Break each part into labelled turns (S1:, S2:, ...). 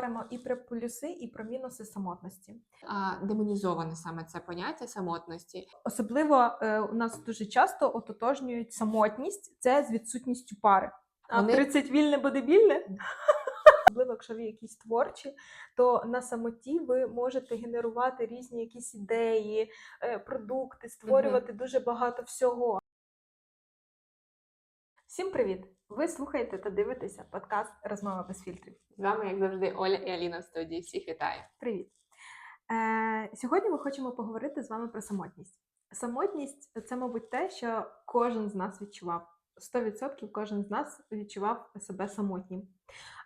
S1: поговоримо і про плюси, і про мінуси самотності.
S2: а, демонізоване саме це поняття самотності.
S1: Особливо е, у нас дуже часто ототожнюють самотність це з відсутністю пари. А
S2: Вони-
S1: 30 вільне буде вільне. Особливо, якщо ви якісь творчі, то на самоті ви можете генерувати різні якісь ідеї, е, продукти, створювати дуже багато всього. Всім привіт! Ви слухаєте та дивитеся подкаст Розмова без фільтрів.
S2: З вами, як завжди, Оля і Аліна в студії. Всіх вітаю.
S1: Привіт! Е, сьогодні ми хочемо поговорити з вами про самотність. Самотність це, мабуть, те, що кожен з нас відчував. 100% кожен з нас відчував себе самотнім.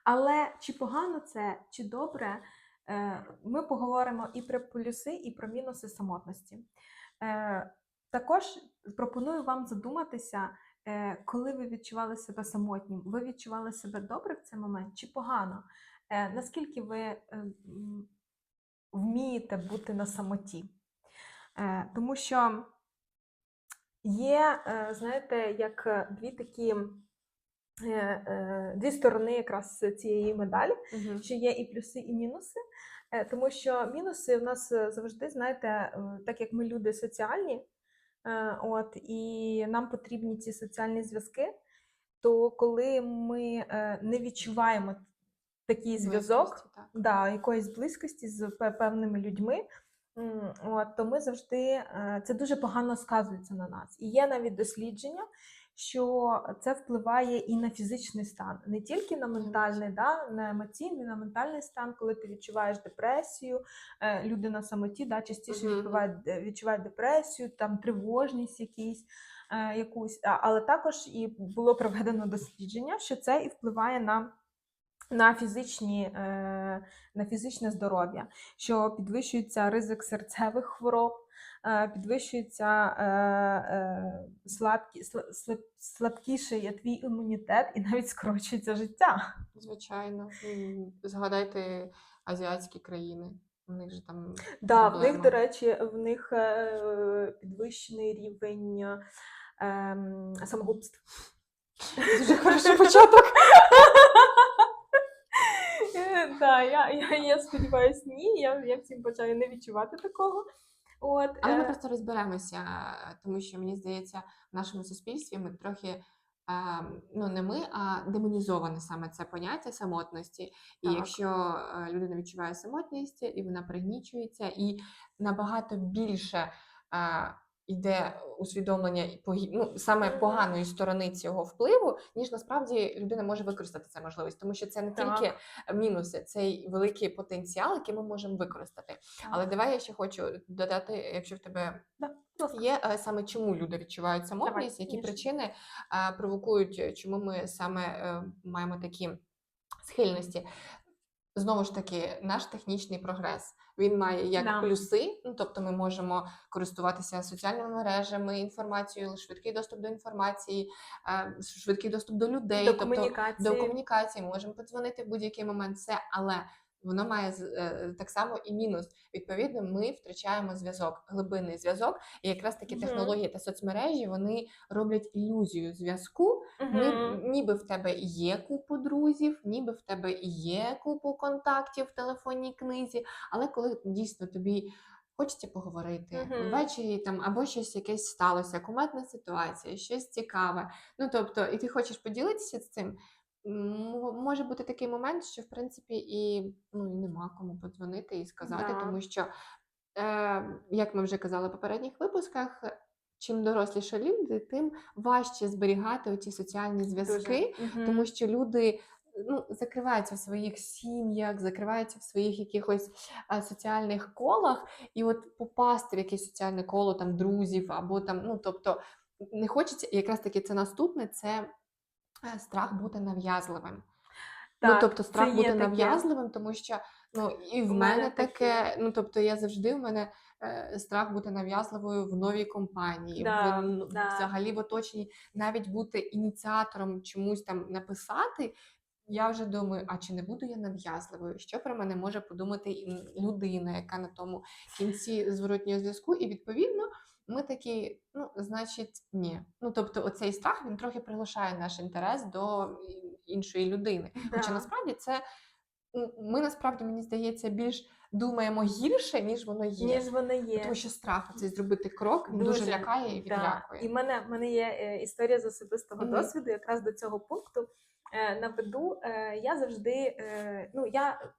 S1: Але чи погано це, чи добре, е, ми поговоримо і про плюси, і про мінуси самотності. Е, також пропоную вам задуматися, коли ви відчували себе самотнім. Ви відчували себе добре в цей момент чи погано? Е, наскільки ви е, вмієте бути на самоті? Е, тому що є, е, знаєте, як е, дві такі е, е, дві сторони якраз цієї медалі, що є і плюси, і мінуси. Е, Тому що мінуси в нас е, завжди, знаєте, е, так як ми люди соціальні, е, от, і нам потрібні ці соціальні зв'язки, то коли ми е, не відчуваємо такий зв'язок, да, якоїсь близькості з певними людьми, от, то ми завжди е, це дуже погано сказується на нас. І є навіть дослідження, що це впливає і на фізичний стан, не тільки на ментальний, да, на емоційний, на ментальний стан, коли ти відчуваєш депресію, е, люди на самоті да, частіше відчувають, е, відчувають депресію, там тривожність якісь. е, Якусь, але також і було проведено дослідження, що це і впливає на на, фізичні, на фізичне здоров'я, що підвищується ризик серцевих хвороб, підвищується е, е, слабкі, слаб- слабкіший твій імунітет і навіть скорочується життя.
S2: Звичайно. Згадайте азіатські країни. У них же там
S1: Да, в них, до речі, в них е, підвищений рівень е, ем, самогубств.
S2: дуже хороший початок.
S1: Е, Да, я, я, я сподіваюся, ні. Я, я всім почаю не відчувати такого. От,
S2: Але ми
S1: е,
S2: просто розберемося, тому що мені здається, в нашому суспільстві ми трохи. е, Ну, не ми, а демонізоване саме це поняття самотності. І
S1: Так.
S2: якщо е, людина відчуває самотність, і вона пригнічується, і набагато більше е, йде усвідомлення ну, саме поганої сторони цього впливу, ніж насправді людина може використати цю можливість, тому що це не
S1: Так.
S2: тільки мінуси, це й великий потенціал, який ми можемо використати. Але давай я ще хочу додати, якщо в тебе
S1: Да,
S2: є е, саме чому люди відчувають самотність, які
S1: звісно.
S2: причини е, провокують, чому ми саме е, маємо такі схильності. Знову ж таки, наш технічний прогрес він має як
S1: Да.
S2: плюси, ну тобто ми можемо користуватися соціальними мережами, інформацією, швидкий доступ до інформації, е, швидкий доступ до людей,
S1: До
S2: тобто
S1: комунікації.
S2: до комунікації, ми можемо подзвонити в будь-який момент, все, але воно має з- е, так само і мінус. Відповідно, ми втрачаємо зв'язок, глибинний зв'язок. І якраз такі
S1: Мгм.
S2: технології та соцмережі вони роблять ілюзію зв'язку. Ні-
S1: Мгм.
S2: Ніби в тебе є купу друзів, ніби в тебе є купу контактів в телефонній книзі, але коли дійсно тобі. Хочеться поговорити
S1: Мгм.
S2: ввечері там або щось якесь сталося, кумедна ситуація, щось цікаве. Ну тобто, і ти хочеш поділитися з цим. Може бути такий момент, що в принципі і ну і нема кому подзвонити і сказати,
S1: Да.
S2: тому що, е, як ми вже казали в попередніх випусках, чим доросліше люди, тим важче зберігати оті соціальні зв'язки.
S1: Мгм.
S2: тому що люди. Ну, закриваються в своїх сім'ях, закриваються в своїх якихось а, соціальних колах, і от попасти в якесь соціальне коло там друзів або там, ну тобто не хочеться, і якраз таки це наступне це е, страх бути нав'язливим. ну, тобто страх бути
S1: таке.
S2: нав'язливим, тому що ну і в
S1: У
S2: мене,
S1: мене
S2: таке,
S1: таке.
S2: ну тобто я завжди в мене е, страх бути нав'язливою в новій компанії,
S1: Да,
S2: в,
S1: да.
S2: взагалі в оточенні, навіть бути ініціатором чомусь там написати. Я вже думаю, а чи не буду я нав'язливою? Що про мене може подумати людина, яка на тому кінці зворотнього зв'язку? І відповідно ми такі, ну, значить, ні. Ну, тобто, оцей страх він трохи приглушає наш інтерес до іншої людини. Хоча
S1: Да.
S2: насправді це ми насправді, мені здається, більш думаємо гірше, ніж воно є.
S1: Ніж вони є.
S2: Тому що страх цей зробити крок дуже,
S1: Дуже,
S2: лякає і
S1: Да. І в мене, в мене є е, історія з особистого
S2: Мгм.
S1: досвіду, якраз до цього пункту е, наведу. Е, я завжди, ну я.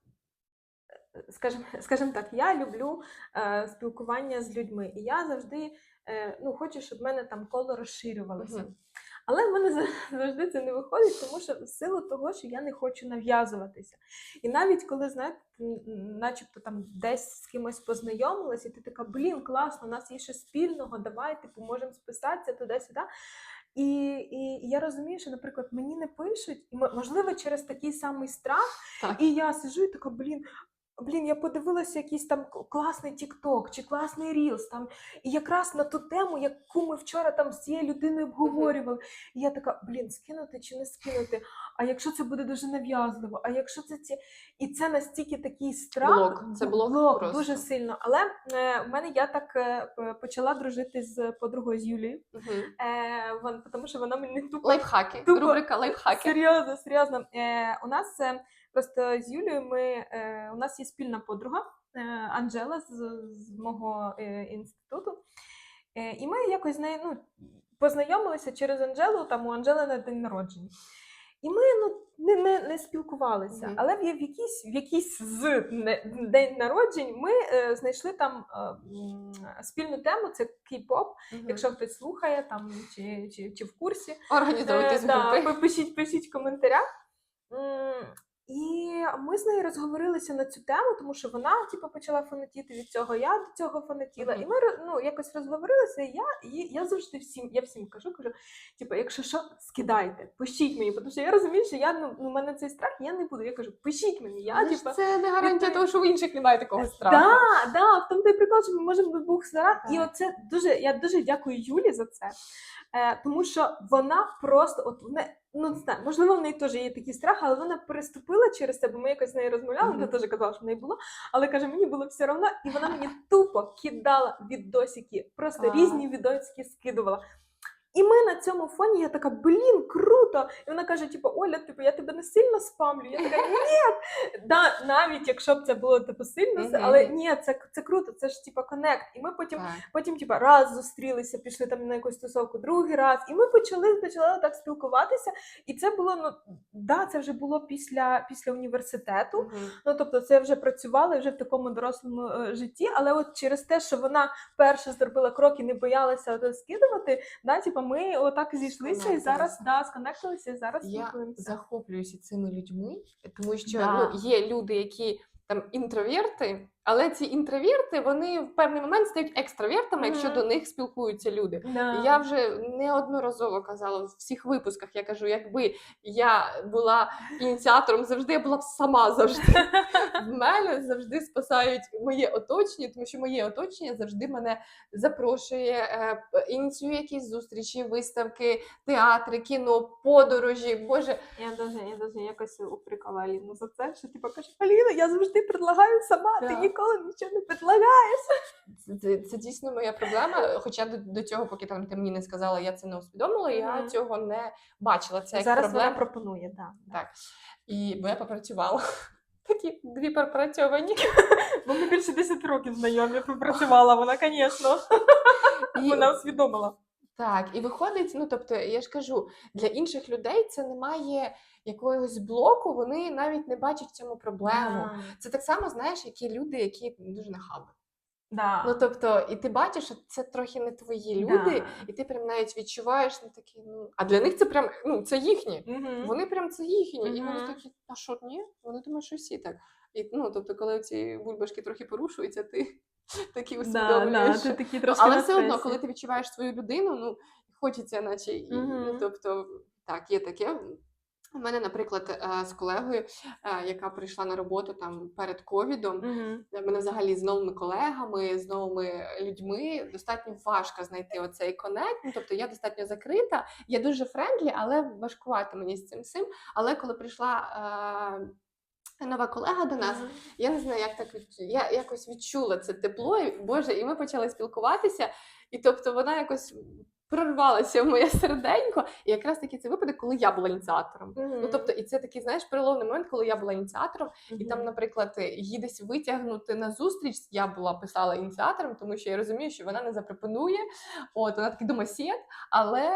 S1: Скажімо, скажімо так, я люблю е, спілкування з людьми, і я завжди е, ну, хочу, щоб в мене там коло розширювалося.
S2: Мгм.
S1: Але в мене завжди це не виходить, тому що в силу того, що я не хочу нав'язуватися. І навіть коли, знаєте, начебто там десь з кимось познайомилась, і ти така, блін, класно, у нас є щось спільного, давай, типу, можемо списатися туди-сюди. І, і я розумію, що, наприклад, мені не пишуть, і можливо, через такий самий страх,
S2: Так.
S1: і я сижу і така, блін. Блін, я подивилася якийсь там класний TikTok чи класний Reels, там, і якраз на ту тему, яку ми вчора там з цією людиною обговорювали. І я така, блін, скинути чи не скинути? А якщо це буде дуже нав'язливо, а якщо це ці. І це настільки такий страх,
S2: Блок. Це
S1: б-
S2: блок просто.
S1: дуже сильно. Але е, в мене я так е, почала дружити з подругою з Юлією,
S2: Мгм.
S1: е, вон, тому що вона мені тупо
S2: Лайфхаки.
S1: Тупо-
S2: Рубрика лайфхаки.
S1: Серйозно, серйозно. Е, у нас е, просто з Юлією ми, е, у нас є спільна подруга е, Анжела з, з мого е, інституту. Е, і ми якось з нею ну, познайомилися через Анжелу, там у Анжели на день народження. І ми ну, не, не, не спілкувалися. Але в, якийсь, в якийсь з день народжень ми е, знайшли там е, спільну тему це кей-поп.
S2: Мгм.
S1: Якщо хтось слухає там чи, чи, чи в курсі.
S2: Організовуйтесь
S1: Е, да, пишіть, пишіть в коментарях. І ми з нею розговорилися на цю тему, тому що вона типу, почала фанатіти від цього, я до цього фанатіла.
S2: Мгм.
S1: І ми ну, якось розговорилися. І я, і я завжди всім, я всім кажу, кажу, типу, якщо що, скидайте, пишіть мені, тому що я розумію, що я ну, у мене цей страх, я не буду. Я кажу, пишіть мені. Я,
S2: Але
S1: типу,
S2: це не гарантія
S1: відповідь-
S2: того, що у інших немає такого страху.
S1: Да, да, в тому той прикол, що ми можемо до двох сторон. І оце дуже, я дуже дякую Юлі за це. Е, тому що вона просто, от не, ну не знаю, можливо, в неї теж є такий страх, але вона переступила через це, бо ми якось з нею розмовляли, вона
S2: Мгм.
S1: теж казала, що в неї було. Але каже, мені було все одно, і вона мені тупо кидала відосики, просто різні відосики скидувала. І ми на цьому фоні, я така, блін, круто! І вона каже: типу, Оля, типу, я тебе не сильно спамлю. Я така, ні, да, навіть якщо б це було типу сильно, але ні, це, це круто, це ж типу коннект. І ми потім, потім типу, раз зустрілися, пішли там на якусь тусовку, другий раз, і ми почали почали так спілкуватися. І це було ну да, це вже було після, після університету.
S2: Мгм.
S1: Ну тобто, це вже працювала вже в такому дорослому е, житті, але от через те, що вона перше зробила крок і не боялася скидувати, да, типу, ми отак зійшлися і зараз да, сконектилися і зараз
S2: Я
S1: спілкуємося.
S2: захоплююся цими людьми, тому що
S1: Да.
S2: ну, є люди, які там інтроверти, але ці інтроверти вони в певний момент стають екстравертами, якщо до них спілкуються люди.
S1: Да.
S2: Я вже неодноразово казала в всіх випусках. Я кажу, якби я була ініціатором, завжди я була б сама завжди. В мене завжди спасають моє оточення, тому що моє оточення завжди мене запрошує, е, ініціює якісь зустрічі, виставки, театри, кіно, подорожі. Боже,
S1: Я даже, я даже якось упрекала Аліну за це, що типу каже, Аліна, я завжди предлагаю сама, ти
S2: Да.
S1: Ніколи нічого не предлагаєш.
S2: це, це, це дійсно моя проблема. Хоча до, до цього, поки там ти мені не сказала, я це не усвідомила, я
S1: Мгм.
S2: цього не бачила. Це як
S1: Зараз
S2: проблема.
S1: вона пропонує, да.
S2: Так. І бо я попрацювала. Такі дві пропрацьовані.
S1: Бо ми більше 10 років знайомі попрацювала вона, звісно. Вона усвідомила.
S2: Так, і виходить, ну тобто, я ж кажу, для інших людей це не має якогось блоку, вони навіть не бачать в цьому проблему. Це так само, знаєш, які люди, які дуже нахаби.
S1: Да.
S2: Ну тобто, і ти бачиш, що це трохи не твої люди,
S1: Да.
S2: і ти прям навіть відчуваєш ну такі, ну а для них це прям ну це їхні.
S1: Мгм.
S2: Вони прям це їхні. І вони такі, а що ні? Вони думають, що всі так. І ну, тобто, коли ці бульбашки трохи порушуються, ти такі усвідомлюєш.
S1: да,
S2: що-
S1: ти такий трошки
S2: Але все одно, коли ти відчуваєш свою людину, ну хочеться, наче і ну,
S1: Мгм.
S2: тобто, так, є таке. У мене, наприклад, е, з колегою, е, яка прийшла на роботу там перед ковідом, для мене взагалі з новими колегами, з новими людьми достатньо важко знайти оцей конект. Ну, тобто я достатньо закрита, я дуже френдлі, але важкувато мені з цим всім. Але коли прийшла нова колега до нас, я не знаю, як так я якось відчула це тепло, і, Боже, і ми почали спілкуватися. І тобто вона якось прорвалася в моє серденько. І якраз таки це випадок, коли я була ініціатором. Ну тобто, і це такий, знаєш, переломний момент, коли я була ініціатором, і там, наприклад, її десь витягнути на зустріч, я була писала ініціатором, тому що я розумію, що вона не запропонує. От вона такий домосід, але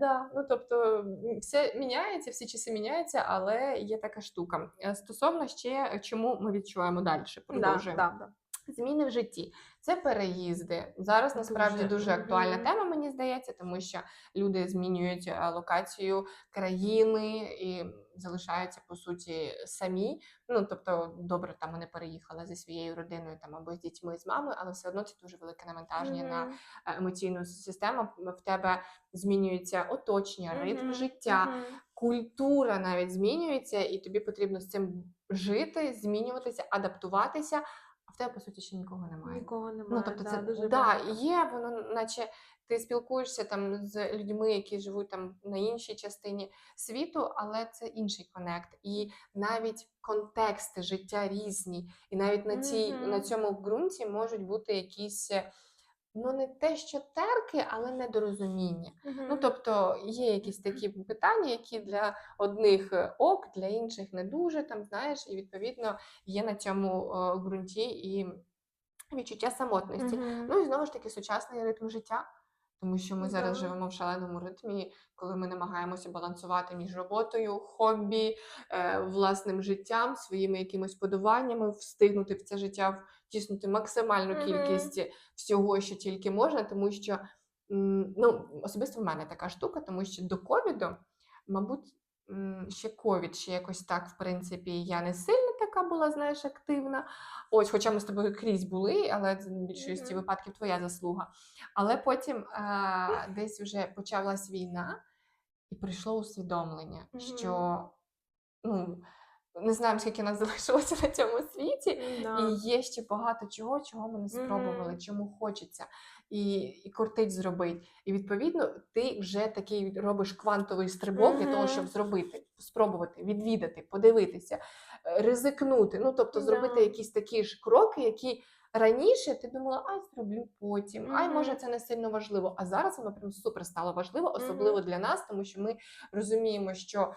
S2: да, ну тобто все міняється, всі часи міняються, але є така штука. Е, Стосовно ще чому ми відчуваємо далі,
S1: да, да, да.
S2: Зміни в житті це переїзди. Зараз насправді
S1: Дуже.
S2: дуже, актуальна тема, мені здається, тому що люди змінюють е, локацію країни і залишаються по суті самі. Ну тобто, добре, там вони переїхали зі своєю родиною там або з дітьми, з мамою, але все одно це дуже велике навантаження на
S1: Мгм.
S2: е, емоційну систему. В тебе змінюється оточення, ритм
S1: Мгм.
S2: життя
S1: Мгм.
S2: культура навіть змінюється, і тобі потрібно з цим жити, змінюватися, адаптуватися. В тебе, по суті, ще нікого немає.
S1: Нікого немає.
S2: Ну, тобто,
S1: да,
S2: це
S1: дуже
S2: да,
S1: багато.
S2: є, воно, наче ти спілкуєшся там з людьми, які живуть там на іншій частині світу, але це інший конект. І навіть контексти життя різні, і навіть на цій
S1: Мгм.
S2: на цьому ґрунті можуть бути якісь. Ну, не те, що терки, але недорозуміння. Ну, тобто є якісь такі питання, які для одних е, ок, для інших не дуже, там, знаєш, і відповідно є на цьому е, ґрунті і відчуття самотності.
S1: Угу.
S2: Ну і знову ж таки сучасний ритм життя, тому що ми зараз живемо в шаленому ритмі, коли ми намагаємося балансувати між роботою, хобі, е, власним життям, своїми якимись подуваннями, встигнути в це життя втіснути максимальну кількість всього, що тільки можна, тому що м, ну, особисто в мене така штука, тому що до ковіду, мабуть, ще ковід, ще якось так, в принципі, я не сильно така була, знаєш, активна. Ось, хоча ми з тобою крізь були, але в більшості
S1: Мгм.
S2: випадків твоя заслуга. Але потім е, десь вже почалась війна, і прийшло усвідомлення,
S1: Мгм.
S2: що ну, не знаємо, скільки нас залишилося на цьому світі,
S1: Да.
S2: і є ще багато чого, чого ми не спробували,
S1: Мгм.
S2: чому хочеться, і, і кортить зробити. І відповідно, ти вже такий робиш квантовий стрибок для того, щоб зробити, спробувати, відвідати, подивитися, е, ризикнути. Ну тобто, зробити
S1: Да.
S2: якісь такі ж кроки, які. Раніше ти думала, ай, зроблю потім, ай, може, це не сильно важливо. А зараз воно прям супер стало важливо, особливо для нас, тому що ми розуміємо, що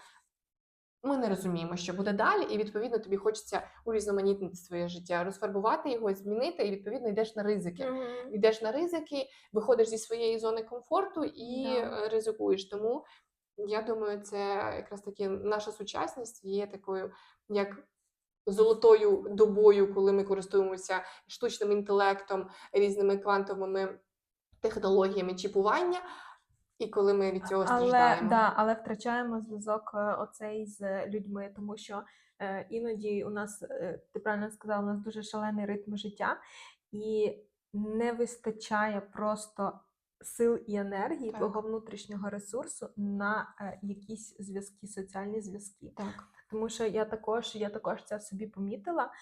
S2: ми не розуміємо, що буде далі, і відповідно тобі хочеться урізноманітнити своє життя, розфарбувати його, змінити, і відповідно йдеш на ризики.
S1: Мгм.
S2: Йдеш на ризики, виходиш зі своєї зони комфорту і
S1: Да.
S2: е, ризикуєш. Тому я думаю, це якраз таки наша сучасність є такою, як золотою добою, коли ми користуємося штучним інтелектом, різними квантовими технологіями чіпування. І коли ми від цього
S1: Але,
S2: страждаємо.
S1: да, але втрачаємо зв'язок е, оцей з людьми, тому що е, іноді у нас, е, ти правильно сказала, у нас дуже шалений ритм життя, і не вистачає просто сил і енергії,
S2: Так.
S1: твого внутрішнього ресурсу на е, якісь зв'язки, соціальні зв'язки.
S2: Так.
S1: Тому що я також, я також це собі помітила,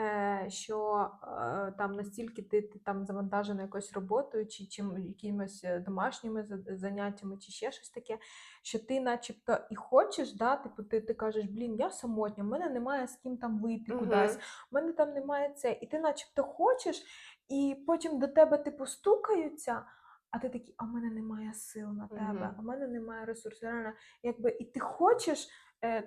S1: е, що е, там настільки ти, ти там завантажена якоюсь роботою, чи чим якимись е, домашніми заняттями, чи ще щось таке, що ти, начебто, і хочеш, да, типу, ти, ти кажеш, блін, я самотня, в мене немає з ким там вийти
S2: Мгм.
S1: кудись, в мене там немає це. І ти, начебто, хочеш, і потім до тебе, типу, стукаються. А ти такий, а в мене немає сил на тебе, а в мене немає ресурсів. Реально, якби і ти хочеш,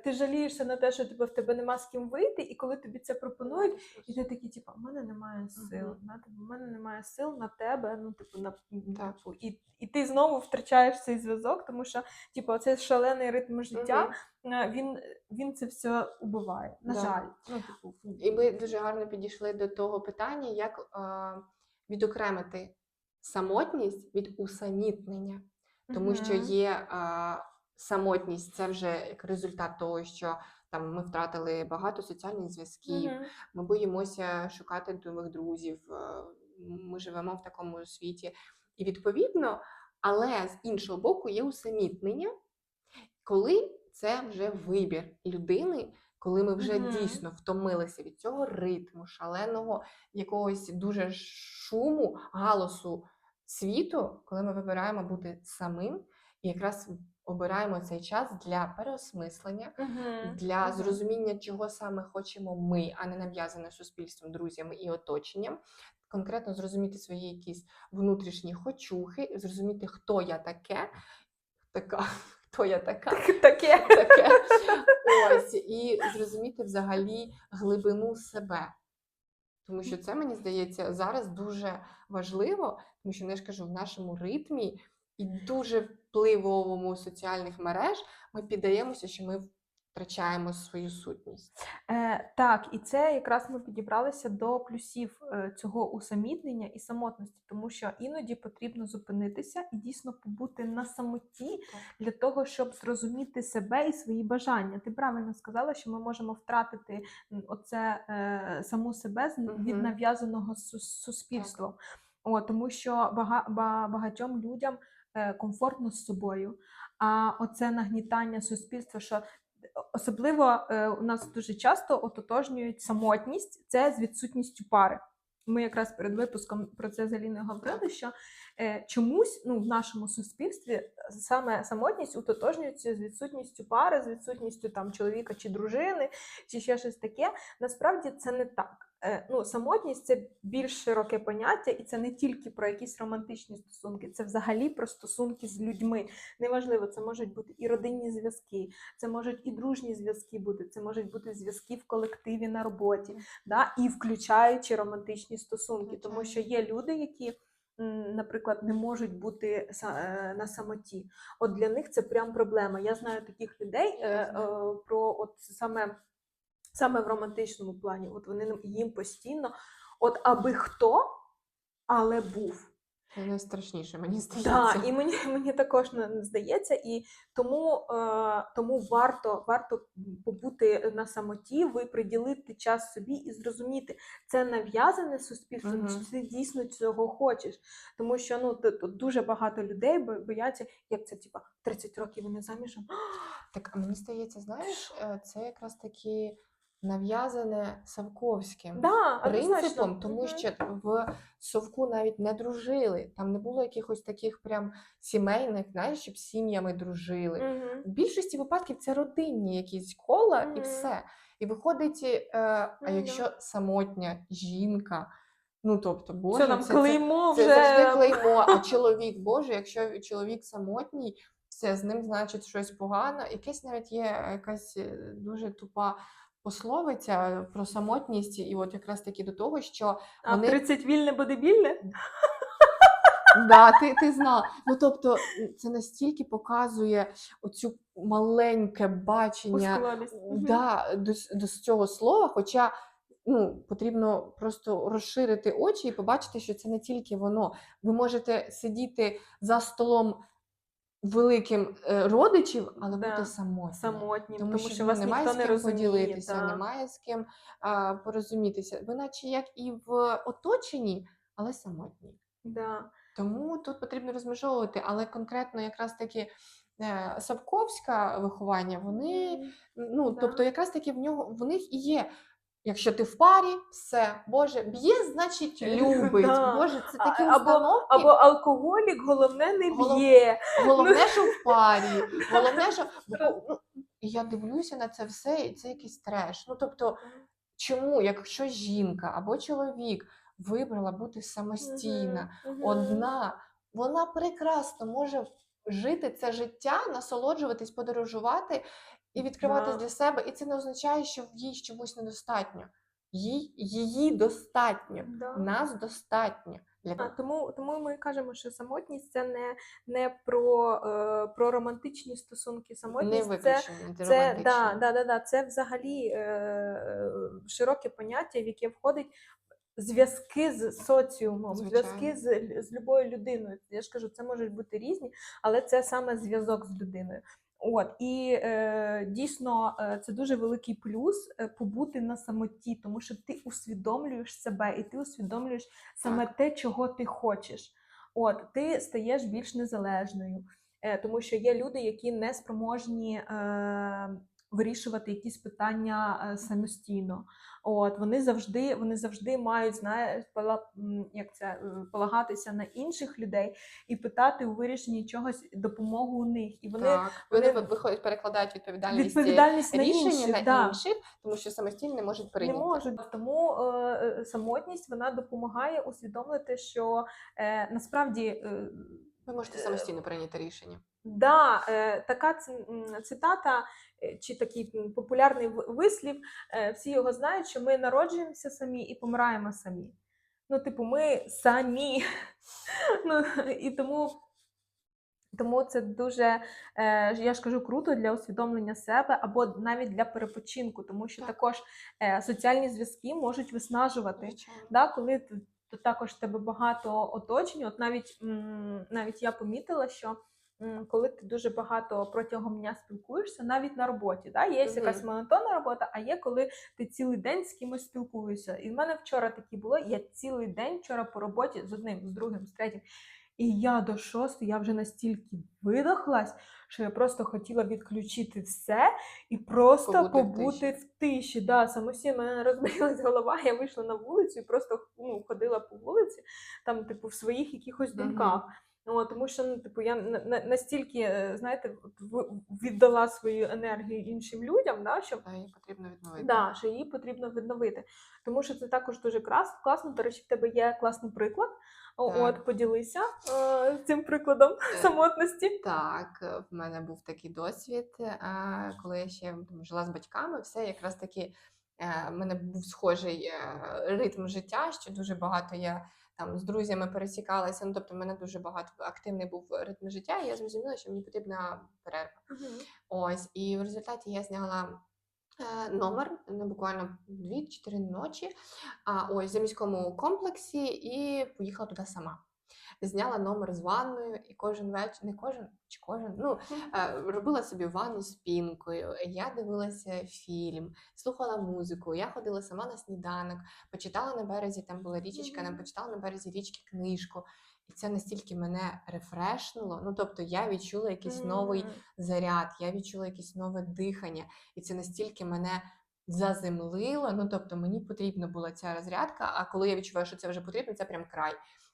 S1: ти жалієшся на те, що типу, в тебе нема з ким вийти, і коли тобі це пропонують, і ти такий, типу, в мене немає сил,
S2: Мгм.
S1: на тебе, в мене немає сил на тебе. Ну, типу, на
S2: Так.
S1: типу, і, і ти знову втрачаєш цей зв'язок, тому що типу, цей шалений ритм життя, е, він, він це все убиває. На
S2: Да.
S1: жаль. Ну, типу,
S2: І ми дуже гарно підійшли до того питання, як е, відокремити самотність від усамітнення. Тому що є е, самотність, це вже як результат того, що там ми втратили багато соціальних зв'язків,
S1: Мгм.
S2: ми боїмося шукати нових друзів. е, Ми живемо в такому світі. І відповідно, але з іншого боку, є усамітнення, коли це вже вибір людини, коли ми вже
S1: Мгм.
S2: дійсно втомилися від цього ритму, шаленого якогось дуже шуму, галасу світу, коли ми вибираємо бути самим і якраз обираємо цей час для переосмислення, для
S1: Мгм.
S2: зрозуміння, чого саме хочемо ми, а не нав'язане суспільством, друзями і оточенням. Конкретно зрозуміти свої якісь внутрішні хочухи, зрозуміти, хто я таке, така, хто я така,
S1: Таке.
S2: таке. Ось, і зрозуміти взагалі глибину себе. Тому що це, мені здається, зараз дуже важливо, тому що ну, я ж кажу, в нашому ритмі і дуже впливовому соціальних мереж ми піддаємося, що ми втрачаємо свою сутність.
S1: Е, так, і це якраз ми підібралися до плюсів е, цього усамітнення і самотності, тому що іноді потрібно зупинитися і дійсно побути на самоті для того, щоб зрозуміти себе і свої бажання. Ти правильно сказала, що ми можемо втратити оце е, саму себе з- від нав'язаного су- суспільством. О, тому що бага, ба- багатьом людям комфортно з собою. А оце нагнітання суспільства, що особливо е, у нас дуже часто ототожнюють самотність це з відсутністю пари. Ми якраз перед випуском про це з Аліною говорили, що е, чомусь ну, в нашому суспільстві саме самотність утотожнюється з відсутністю пари, з відсутністю там чоловіка чи дружини, чи ще щось таке. Насправді це не так. Е, ну, самотність це більш широке поняття, і це не тільки про якісь романтичні стосунки, це взагалі про стосунки з людьми. Неважливо, це можуть бути і родинні зв'язки, це можуть і дружні зв'язки бути, це можуть бути зв'язки в колективі на роботі, да, і включаючи романтичні стосунки, тому що є люди, які. Наприклад, не можуть бути е, на самоті. От для них це прям проблема. Я знаю таких людей е, про от саме, саме в романтичному плані. От вони їм постійно, от аби хто, але був.
S2: Це найстрашніше, мені здається.
S1: Да, і мені, мені також не здається, і тому, е, тому варто, варто побути на самоті, ви приділити час собі і зрозуміти, це нав'язане суспільством,
S2: Мгм.
S1: чи ти дійсно цього хочеш. Тому що ну, т- т- дуже багато людей бояться, як це, типа, 30 років і не заміжем.
S2: Так, а мені здається, знаєш, е, це якраз таки нав'язане Савковським.
S1: Да,
S2: принципом, тому що в совку навіть не дружили. Там не було якихось таких прям сімейних, знаєш, щоб сім'ями дружили.
S1: Мгм.
S2: В більшості випадків це родинні якісь кола і все. І виходить, е, а якщо самотня жінка, ну тобто, боже,
S1: Що нам
S2: це, це,
S1: клеймо
S2: це
S1: вже.
S2: завжди клеймо, а чоловік, боже, якщо чоловік самотній, все з ним значить щось погано. Якесь навіть є якась е, дуже тупа пословиця про самотність, і от якраз таки до того, що
S1: А 30 вільне буде більне?
S2: да, ти, ти знала. Ну тобто, це настільки показує оцю маленьке бачення да, до, до цього слова, хоча. Ну, потрібно просто розширити очі і побачити, що це не тільки воно. Ви можете сидіти за столом великим е, родичів, але
S1: Да,
S2: бути самотні.
S1: Самотні,
S2: Тому,
S1: тому,
S2: що, ну,
S1: вас
S2: немає
S1: ніхто
S2: з
S1: не
S2: ким
S1: розуміє.
S2: поділитися,
S1: да.
S2: немає з ким а, порозумітися. Ви наче як і в оточенні, але самотні.
S1: Да.
S2: Тому тут потрібно розмежовувати, але конкретно якраз таки е, виховання, вони, ну,
S1: Да.
S2: тобто якраз таки в нього в них і є. Якщо ти в парі, все, Боже, б'є, значить любить.
S1: Да.
S2: Боже, це такі
S1: або-
S2: установки.
S1: Або алкоголік, головне не
S2: Голов-
S1: б'є.
S2: Головне, що в парі. Головне, що ну, і я дивлюся на це все, і це якийсь треш. Ну тобто, чому, якщо жінка або чоловік вибрала бути самостійна, одна, вона прекрасно може жити це життя, насолоджуватись, подорожувати і відкриватись
S1: Да.
S2: для себе. І це не означає, що в їй чогось недостатньо. Їй, її достатньо,
S1: Да.
S2: нас достатньо. Для
S1: А, тому, тому ми кажемо, що самотність це не, не про, е, про романтичні стосунки.
S2: не
S1: Самотність це, це, да, да, да, да, це взагалі е, е, широке поняття, в яке входить зв'язки з соціумом, зв'язки з, з любою людиною. Я ж кажу, це можуть бути різні, але це саме зв'язок з людиною. От і е, дійсно е, це дуже великий плюс е, побути на самоті, тому що ти усвідомлюєш себе і ти усвідомлюєш саме те, чого ти хочеш. От ти стаєш більш незалежною, е, тому що є люди, які не спроможні е, вирішувати якісь питання е, самостійно. От вони завжди, вони завжди мають пала- як це е, полагатися на інших людей і питати у вирішенні чогось допомогу у них. І вони
S2: так. Вони,
S1: вони-
S2: виходять, перекладають відповідальність,
S1: відповідальність на
S2: рішення
S1: інших,
S2: на
S1: да.
S2: інших, тому що самостійно не можуть
S1: не
S2: прийняти.
S1: можуть. Тому е, е, самотність вона допомагає усвідомити, що е, насправді. Е,
S2: Ви можете самостійно прийняти рішення.
S1: Да, така цитата чи такий популярний вислів, е, всі його знають, що ми народжуємося самі і помираємо самі. Ну, типу, ми самі. ну, і тому, тому це дуже, е, я ж кажу, круто для усвідомлення себе або навіть для перепочинку, тому що
S2: Так.
S1: також е, соціальні зв'язки можуть виснажувати. Да, коли т- т- також тебе багато оточень, от навіть, навіть я помітила, що коли ти дуже багато протягом дня спілкуєшся, навіть на роботі, да, є
S2: Мгм.
S1: якась монотонна робота, а є коли ти цілий день з кимось спілкуєшся. І в мене вчора таке було, я цілий день вчора по роботі з одним, з другим, з третім. І я до шостої, я вже настільки видохлась, що я просто хотіла відключити все і просто
S2: Побути
S1: побути, в тиші. Да, самостійно мене розбилась голова, я вийшла на вулицю і просто ну, ходила по вулиці, там, типу, в своїх якихось думках. О, тому що ну, типу, я на- на- настільки, е, знаєте, віддала свою енергію іншим людям, да, що
S2: Та її потрібно відновити.
S1: Да, що її потрібно відновити. Тому що це також дуже крас, класно. До речі, в тебе є класний приклад.
S2: Так.
S1: От, поділися е, цим прикладом самотності.
S2: Так, е, в мене був такий досвід, е, коли я ще там, жила з батьками, все якраз таки е, в мене був схожий е, ритм життя, що дуже багато я там з друзями пересікалася. Ну, тобто, в мене дуже багато активний був ритм життя, і я зрозуміла, що мені потрібна перерва. Ось, і в результаті я зняла е, номер на буквально 2-4 ночі. А ось в заміському комплексі і поїхала туди сама. Зняла номер з ванною, і кожен вечір, не кожен чи кожен, ну е, робила собі ванну з пінкою. Я дивилася фільм, слухала музику. Я ходила сама на сніданок, почитала на березі, там була річечка, не почитала на березі річки книжку. І це настільки мене рефрешнуло. Ну тобто я відчула якийсь новий заряд, я відчула якесь нове дихання, і це настільки мене заземлило. Ну тобто мені потрібна була ця розрядка. А коли я відчуваю, що це вже потрібно, це прям край.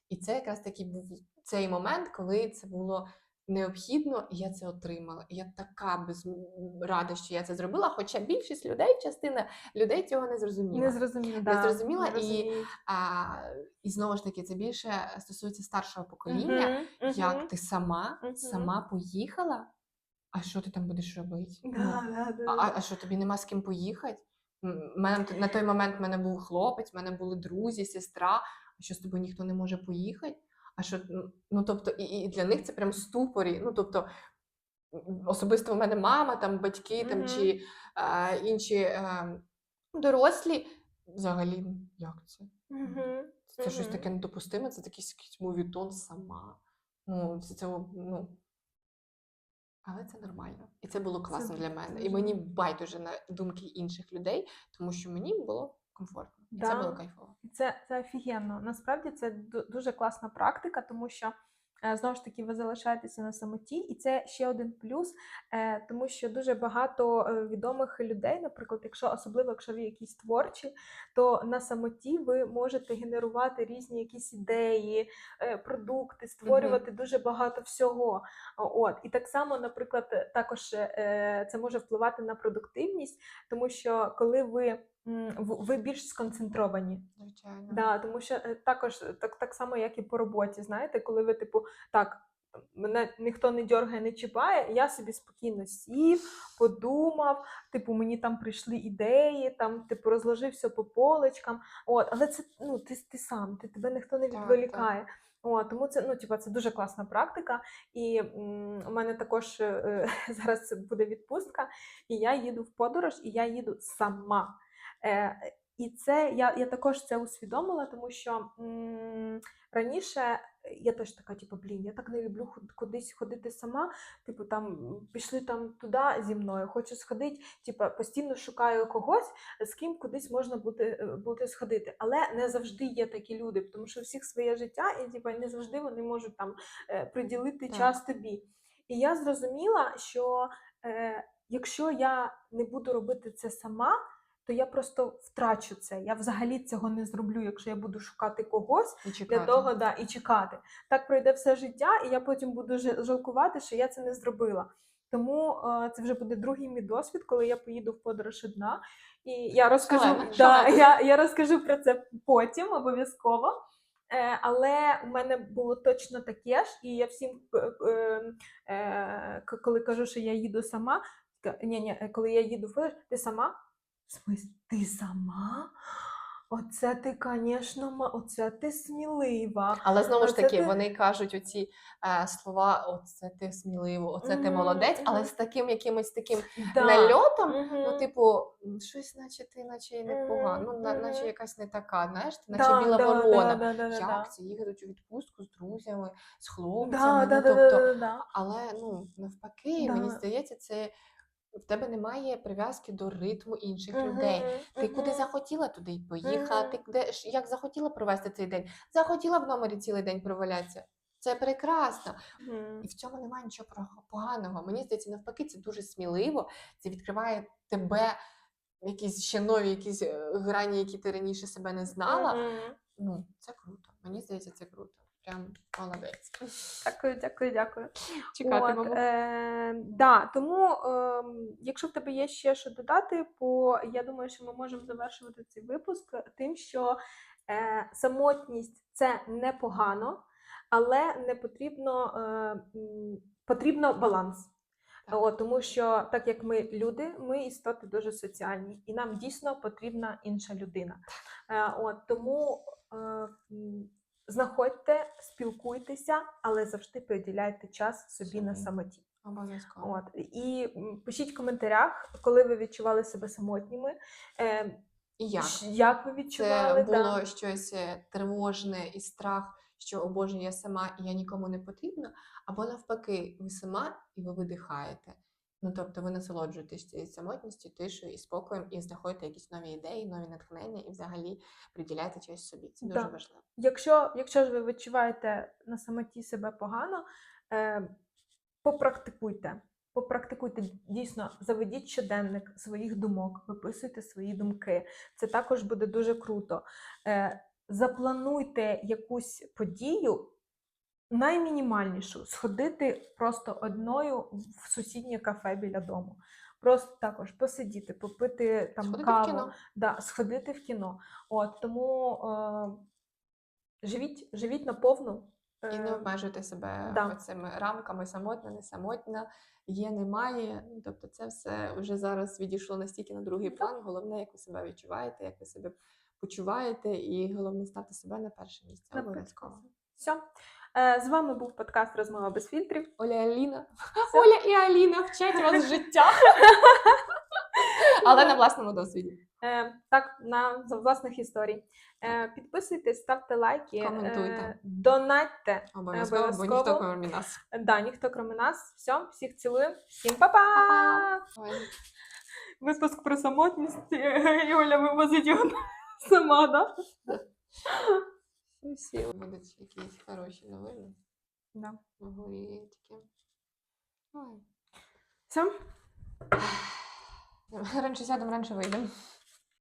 S2: І це якраз таки був цей момент, коли це було необхідно, і я це отримала. І я така без рада, що я це зробила. Хоча більшість людей, частина людей цього не зрозуміла.
S1: Не зрозуміла, да,
S2: зрозуміла
S1: не
S2: і. А, і знову ж таки, це більше стосується старшого покоління.
S1: Мгм,
S2: Як
S1: мгм.
S2: ти сама,
S1: Мгм.
S2: сама поїхала? А що ти там будеш робити? Ну,
S1: Да, да, да,
S2: а,
S1: да.
S2: а, а що тобі нема з ким поїхати? Мене на той момент в мене був хлопець, в мене були друзі, сестра. А що з тобою ніхто не може поїхати? А що ну, ну тобто, і, і для них це прям ступорі. Ну тобто, особисто в мене мама, там батьки, там чи е, інші е, дорослі. Взагалі, ну, як це?
S1: Мгм,
S2: Це щось таке недопустиме, це такий мовітон сама. Ну, це, це ну. Але це нормально. І це було класно для мене. І мені байдуже на думки інших людей, тому що мені було комфортно. І це було кайфово.
S1: Це, це офігенно. Насправді це дуже класна практика, тому що знову ж таки ви залишаєтеся на самоті, і це ще один плюс, е, тому що дуже багато е, відомих людей, наприклад, якщо особливо якщо ви якісь творчі, то на самоті ви можете генерувати різні якісь ідеї, е, продукти, створювати дуже багато всього. От і так само, наприклад, е, також е, це може впливати на продуктивність, тому що коли ви ви більш сконцентровані.
S2: Звичайно.
S1: Да, тому що е, також е, так, так само, як і по роботі, знаєте, коли ви, типу, так, мене ніхто не дьоргає, не чіпає, я собі спокійно сів, подумав, типу, мені там прийшли ідеї, там, типу, розложив все по поличкам. От, але це ну, ти, ти сам, ти, тебе ніхто не
S2: Так,
S1: відволікає. О, тому це, ну, типу, це дуже класна практика. І м, у мене також е, зараз буде відпустка, і я їду в подорож, і я їду сама. Е, і це я, я також це усвідомила, тому що м, раніше я теж така, типу, блін, я так не люблю кудись ходити сама. Типу, там пішли там туди зі мною, хочу сходити. Типу, постійно шукаю когось, з ким кудись можна бути, е, бути сходити. Але не завжди є такі люди, тому що у всіх своє життя, і типу, не завжди вони можуть там е, приділити
S2: Так.
S1: час тобі. І я зрозуміла, що е, якщо я не буду робити це сама, то я просто втрачу це. Я взагалі цього не зроблю, якщо я буду шукати когось
S2: І
S1: для того, да, і чекати. Так пройде все життя, і я потім буду жалкувати, що я це не зробила. Тому е, це вже буде другий мій досвід, коли я поїду в подорож одна. І я розкажу,
S2: Шалено,
S1: да, я, я розкажу про це потім обов'язково. Е, але у мене було точно таке ж, і я всім, е, е, е, коли кажу, що я їду сама, ні, ні, коли я їду в подорож, ти сама? В смислі, ти сама? Оце ти, звісно, оце ти смілива.
S2: Але знову ж таки,
S1: ти-
S2: вони кажуть оці е, слова: оце ти сміливо, оце ти молодець, але з таким якимось таким
S1: Да.
S2: нальотом.
S1: Мгм.
S2: Ну, типу, щось, наче ти, наче непогано, ну, на-
S1: Мгм,
S2: наче якась не така, знаєш, ти
S1: Да,
S2: наче біла
S1: да,
S2: ворона.
S1: Да, да, да,
S2: Як
S1: да.
S2: це їхати у відпустку з друзями, з хлопцями?
S1: да,
S2: ну,
S1: да,
S2: тобто,
S1: да, да, да.
S2: але ну навпаки,
S1: Да.
S2: мені здається, це в тебе немає прив'язки до ритму інших людей.
S1: Мгм,
S2: Ти куди захотіла, туди й поїхала.
S1: Мгм.
S2: Ти де як захотіла провести цей день, захотіла в номері цілий день провалятися. Це прекрасно.
S1: Мгм.
S2: І в цьому немає нічого поганого. Мені здається, навпаки, це дуже сміливо. Це відкриває тебе якісь ще нові якісь е, грані, які ти раніше себе не знала.
S1: Мгм.
S2: Ну, це круто. Мені здається, це круто. Прям молодець.
S1: Дякую, дякую, дякую.
S2: Чекатимемо.
S1: От, е, да, тому, е, якщо в тебе є ще що додати, бо я думаю, що ми можемо завершувати цей випуск тим, що е, самотність це непогано, але не потрібно, е, потрібно баланс. От, тому що так як ми люди, ми істоти дуже соціальні, і нам дійсно потрібна інша людина. Е, от, тому е, знаходьте, спілкуйтеся, але завжди приділяйте час собі на
S2: Собі.
S1: самоті.
S2: Обов'язково.
S1: От і пишіть в коментарях, коли ви відчували себе самотніми, е,
S2: І як?
S1: як ви відчували.
S2: Це було
S1: да.
S2: щось е, тривожне і страх, що о Боже, я сама і я нікому не потрібна, або навпаки, ви сама і ви видихаєте. Ну тобто ви насолоджуєтесь цією самотністю, тишою і спокоєм, і знаходите якісь нові ідеї, нові натхнення, і взагалі приділяєте час собі. Це дуже
S1: Да.
S2: важливо.
S1: Якщо, якщо ж ви відчуваєте на самоті себе погано, е, попрактикуйте. Попрактикуйте дійсно, заведіть щоденник своїх думок, виписуйте свої думки. Це також буде дуже круто. Е, заплануйте якусь подію, наймінімальнішу, сходити просто одною в сусіднє кафе біля дому. Просто також посидіти, попити там
S2: Сходити в кіно.
S1: Да, сходити в кіно. От тому е, живіть, живіть наповну.
S2: І не
S1: Е,
S2: обмежуйте себе
S1: да.
S2: цими рамками самотна, не самотна, є, немає. Тобто, це все вже зараз відійшло настільки на другий
S1: Да.
S2: план. Головне, як ви себе відчуваєте, як ви себе почуваєте, і головне ставте себе на перше місце. Обов'язково.
S1: Все. Е, з вами був подкаст Розмова без фільтрів.
S2: Оля і Аліна.
S1: Все.
S2: Оля і Аліна вчать вас життя. Але на власному досвіді.
S1: Е, так, на власних історій. Е, підписуйтесь, ставте лайки,
S2: Коментуйте.
S1: донатьте.
S2: Обов'язково, бо ніхто крім нас.
S1: Да, ніхто крім нас. Все, всіх цілую. Всім па-па! Випуск про самотність. І Оля вивозить його сама, да?
S2: Всі будуть якісь хороші новини.
S1: Да.
S2: Вгорі таке. Ой.
S1: Все.
S2: Раніше сядемо, раніше вийдемо.